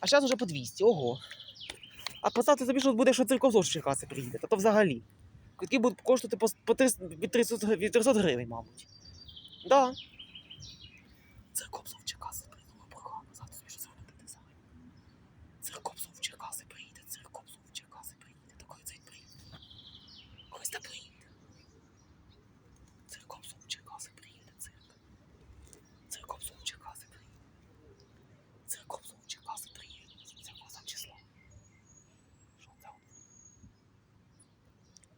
А зараз уже по 200, ого. А поставте собі, що буде, що з Черкаси приїде, та то взагалі. Квитки будуть коштувати по, по 300, від, 300, від 300 гривень, мабуть. Да. Церковзов в Черкаси приїде, ну програма, завтра собі що сьогодні буде взагалі. Церковзов в Черкаси приїде, церковзов Черкаси приїде, такої цей приїде. Колись та приїде. Церковзов в Черкаси приїде, цирк. Церковзов в Черкаси приїде. Церковзов в Черкаси приїде. Це за число. Що це? Церковзов в Черкаси приїде. Там вже батьки продовжують, десь від 300 гривень. Чи від 400 щось таке буде. А ці шоу як в Черкаси приїде.